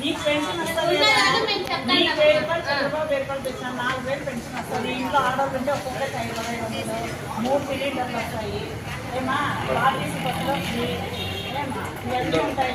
మీ pension వస్తుంది చంద్రబాబు నాలుగు వేలు పెన్షన్ వస్తుంది ఇంట్లో ఆడవాళ్ళు ఉంటే ఒక్కొక్కటి ఐదు వందలు. మూడు సిలిండర్లు వస్తాయి ఏమా? ఆర్టీసీ బస్సులు వస్తుంది ఏమా? ఇవన్నీ ఉంటాయి.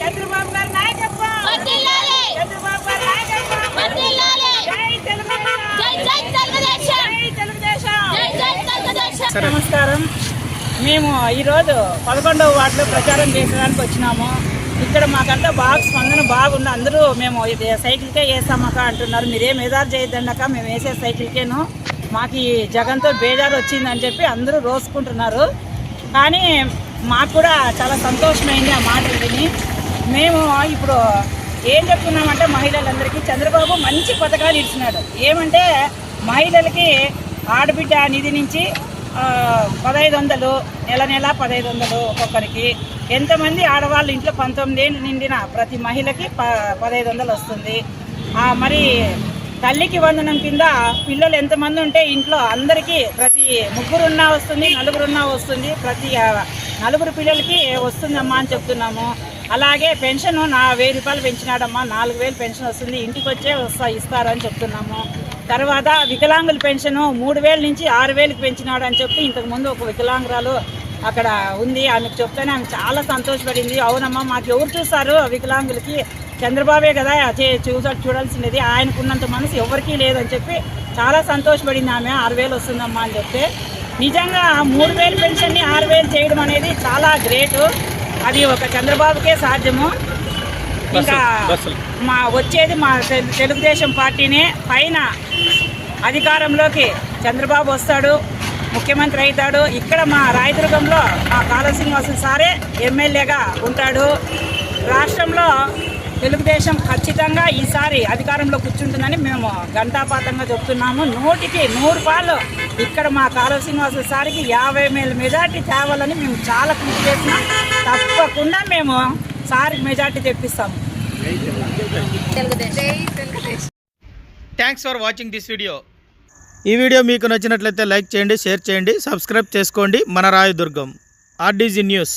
చంద్రబాబు గారి నాయకత్వం. చంద్రబాబు గారి నాయకత్వం. జై తెలుగుదేశం. నమస్కారం. మేము ఈరోజు పదకొండవ వార్డులో ప్రచారం చేసేదానికి వచ్చినాము. ఇక్కడ మాకంతా బాగా స్పందన బాగుంది. అందరూ మేము ఇది సైకిల్కే వేస్తామక్క అంటున్నారు. మీరేం ఎదారు చేయొద్దన్నాక మేము వేసే సైకిల్కేను. మాకు ఈ జగన్తో బేజారు వచ్చిందని చెప్పి అందరూ రోసుకుంటున్నారు. కానీ మాకు కూడా చాలా సంతోషమైంది ఆ మాటలు విని. మేము ఇప్పుడు ఏం చెప్తున్నామంటే మహిళలందరికీ చంద్రబాబు మంచి పథకాలు ఇచ్చినాడు ఏమంటే మహిళలకి ఆడబిడ్డ నిధి నుంచి పదహైదు వందలు నెల నెల పదహైదు వందలు ఒక్కొక్కరికి. ఎంతమంది ఆడవాళ్ళు ఇంట్లో పంతొమ్మిది ఏళ్ళు నిండిన ప్రతి మహిళకి ప పదహైదు వందలు వస్తుంది. మరి తల్లికి వందనం కింద పిల్లలు ఎంతమంది ఉంటే ఇంట్లో అందరికీ ప్రతి ముగ్గురున్నా వస్తుంది నలుగురున్నా వస్తుంది ప్రతి నలుగురు పిల్లలకి వస్తుందమ్మా అని చెప్తున్నాము. అలాగే పెన్షన్ నా వెయ్యి రూపాయలు పెంచినాడమ్మా. నాలుగు వేలు పెన్షన్ వస్తుంది. ఇంటికి వచ్చే వస్తా ఇస్తారని చెప్తున్నాము. తర్వాత వికలాంగుల పెన్షన్ మూడు వేల నుంచి ఆరు వేలకు పెంచినాడు అని చెప్పి ఇంతకుముందు ఒక వికలాంగురాలు అక్కడ ఉంది. ఆమెకు చెప్తేనే ఆమె చాలా సంతోషపడింది. అవునమ్మా మాకు ఎవరు చూస్తారు వికలాంగులకి? చంద్రబాబే కదా చే- చూసా చూడాల్సినది ఆయనకున్నంత మనసు ఎవరికీ లేదని చెప్పి చాలా సంతోషపడింది ఆమె. ఆరు వేలు వస్తుందమ్మా అని చెప్తే నిజంగా మూడు వేలు పెన్షన్ని ఆరు వేలు చేయడం అనేది చాలా గ్రేటు. అది ఒక చంద్రబాబుకే సాధ్యము. ఇంకా. మా వచ్చేది మా తెలు- తెలుగుదేశం పార్టీనే. పైన అధికారంలోకి చంద్రబాబు వస్తాడు ముఖ్యమంత్రి అవుతాడు. ఇక్కడ మా రాయదుర్గంలో మా కాళ శ్రీనివాసులు సారే ఎమ్మెల్యేగా ఉంటాడు. రాష్ట్రంలో తెలుగుదేశం ఖచ్చితంగా ఈసారి అధికారంలో కూర్చుంటుందని మేము ఘంటాపాతంగా చెప్తున్నాము. నూటికి నూరు పాలు ఇక్కడ మా కాలువ శ్రీనివాసుల సారికి యాభై వేల మెజార్టీ తేవాలని మేము చాలా కృషి చేసినాం తప్పకుండా మేము సారికి majority తెప్పిస్తాము thanks for watching this video ఈ వీడియో మీకు నచ్చినట్లయితే లైక్ చేయండి షేర్ చేయండి సబ్స్క్రైబ్ చేసుకోండి. మన రాయదుర్గం ఆర్డీజీ న్యూస్.